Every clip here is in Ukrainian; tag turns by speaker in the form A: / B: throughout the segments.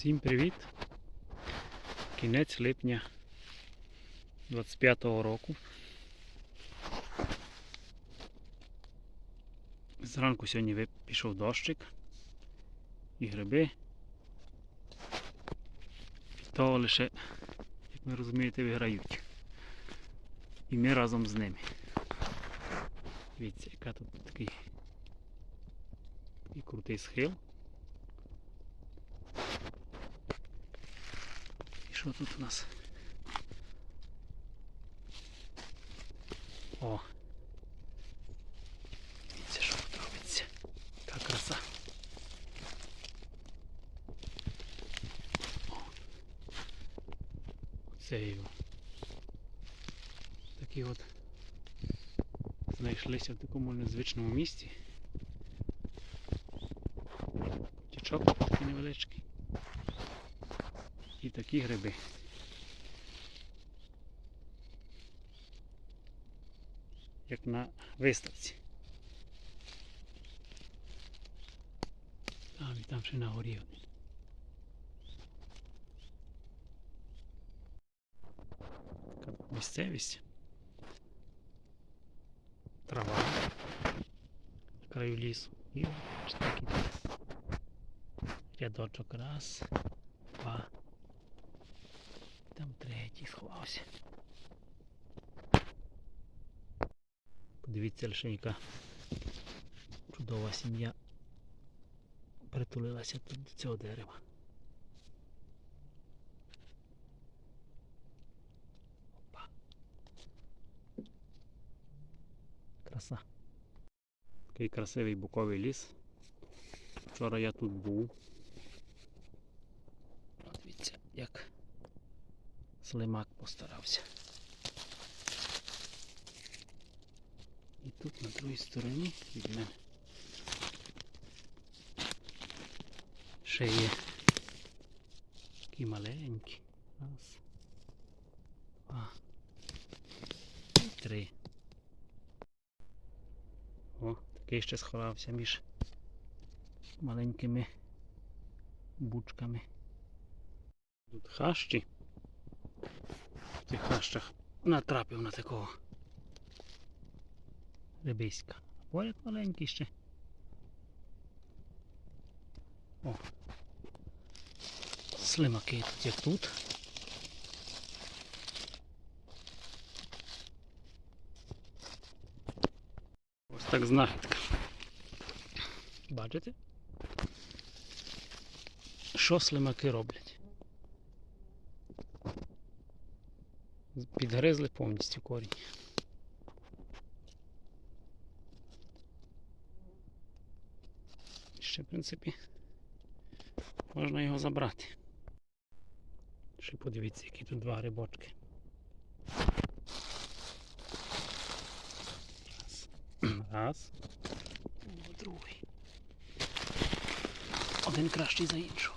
A: Всім привіт! Кінець липня 25-го року. Зранку сьогодні пішов дощик і гриби. Від того лише, як ви розумієте, виграють. І ми разом з ними. Дивіться, яка тут такий, такий крутий схил. Що тут у нас? О! Дивіться, що тут робиться. Така краса. О. Це його. Такі от знайшлися в такому незвичному місці. Тічок такий невеличкий. І такі гриби. Як на виставці. Там і там ще на горі місцевість. Трава. На краю лісу. І ось такий рядочок. Раз, два. Сховався. Подивіться лише яка чудова сім'я притулилася тут до цього дерева. Опа. Краса. Такий красивий буковий ліс. Вчора я тут був. Дивіться, як слимак постарався. І тут на другій стороні від мене ще є такі маленькі. Раз. Два. Три. О, такий ще сховався між маленькими бучками. Тут хащі. В цих хащах натрапив на такого рибиська. Поряд маленький ще. О. Слимаки тут як тут. Ось так знахідка. Бачите? Що слимаки роблять? Підгризли повністю корінь. Ще, в принципі, можна його забрати. Ще подивіться, які тут два рибочки. Раз. Раз. О, другий. Один кращий за іншого.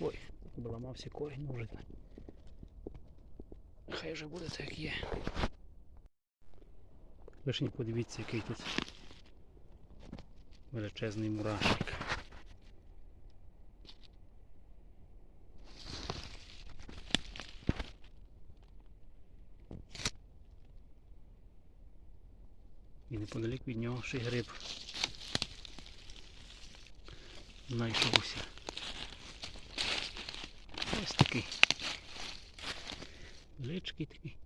A: Ой, обламався корінь уже. Хай вже буде так як є. Лишень подивіться, який тут величезний мурашник. І неподалік від нього ще гриб знайшовся. Ось такий. Величкий такий.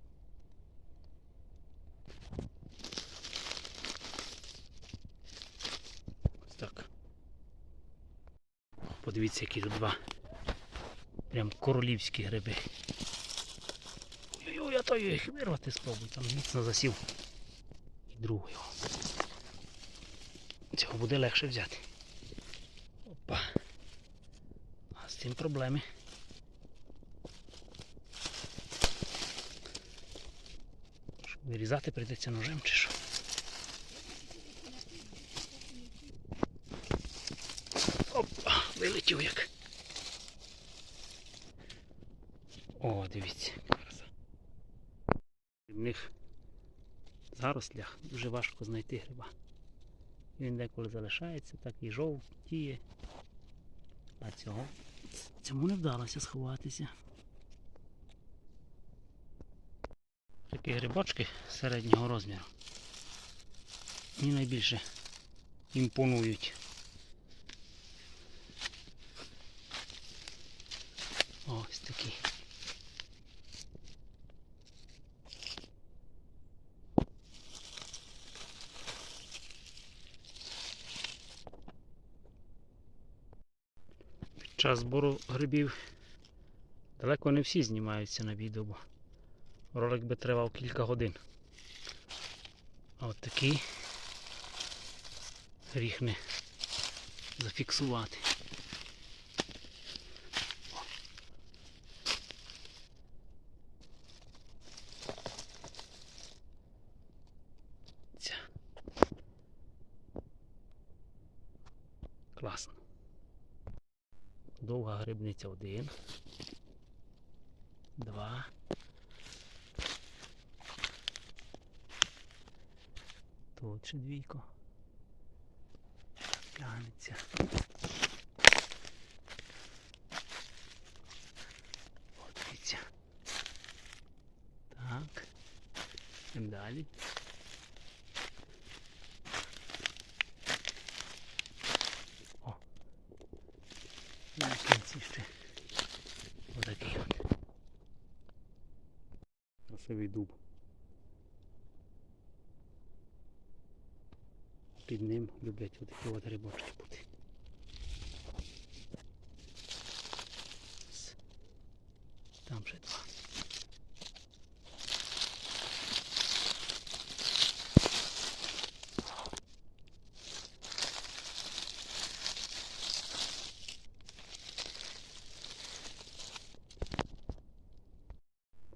A: Ось так. Подивіться, які тут два. Прям королівські гриби. Ой-ой, а то я їх вирвати спробую, там міцно засів. І другий. Цього буде легше взяти. Опа. А з цим проблеми. Вирізати прийдеться ножем чи що? Опа, вилетів як. О, дивіться, краса. В них зарослях дуже важко знайти гриба. Він деколи залишається, так і жовтіє. А цього цьому не вдалося сховатися. Такі грибочки середнього розміру. Мені найбільше імпонують. Ось такий. Під час збору грибів далеко не всі знімаються на відео, ролик би тривав кілька годин. А от такий гріх не зафіксувати. Класно. Довга грибниця один. Два. Ще двійко. Тягнеться. От дивіться. Так. Йдемо далі. О. На кінці ще отакий от. Красивий дуб. Під ним люблять отакі от грибочки бути. Там ще два.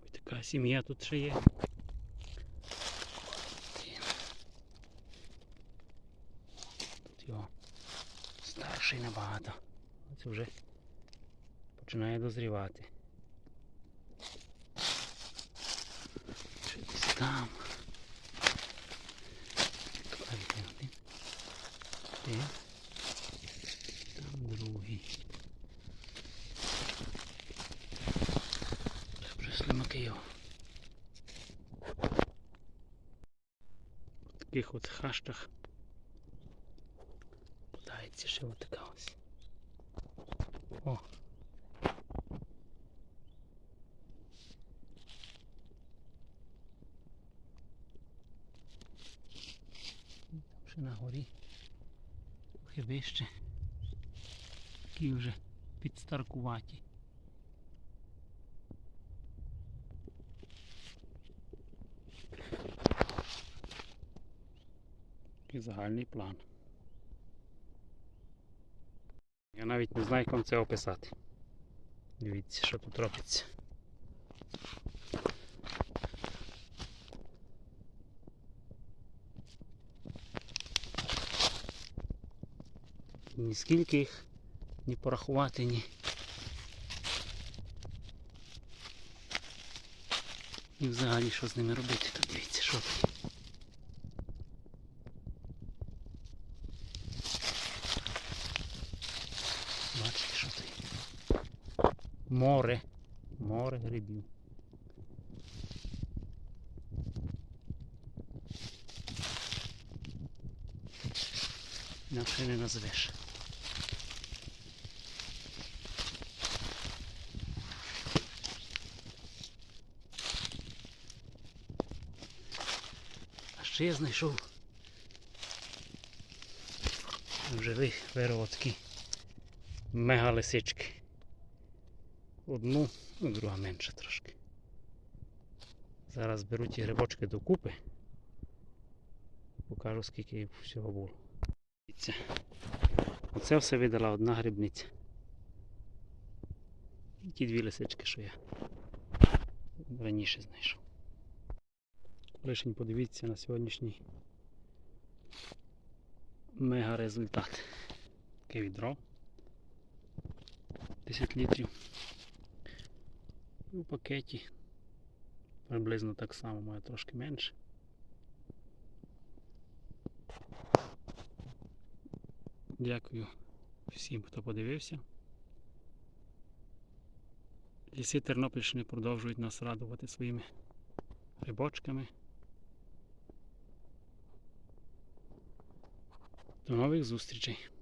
A: Ось така сім'я тут ще є. Тут його старший набагато. Ось вже починає дозрівати. Ще десь там. Один. Де? Там другий. Це вже слимаки його. В таких от хащах Подається ще отака ось. О. Там ще на горі. Трохи вище. Такі вже підстаркуваті. Загальний план. Я навіть не знаю, як вам це описати. Дивіться, що тут робиться. Ні скільки їх ні порахувати, ні. І взагалі що з ними робити, то дивіться, що тут. Бачите, що це? Море. Море грибів. Інакше не назвеш. А ще я знайшов живих вирвав такі мега лисички. Одну, ну друга менша трошки. Зараз беру ті грибочки докупи. Покажу скільки їх всього було. Оце все видала одна грибниця. І ті дві лисички, що я раніше знайшов. Лишень подивіться на сьогоднішній мега результат. Таке відро. 10 літрів. І в пакеті приблизно так само, має трошки менше. Дякую всім, хто подивився. Ліси Тернопільщини продовжують нас радувати своїми рибочками. До нових зустрічей!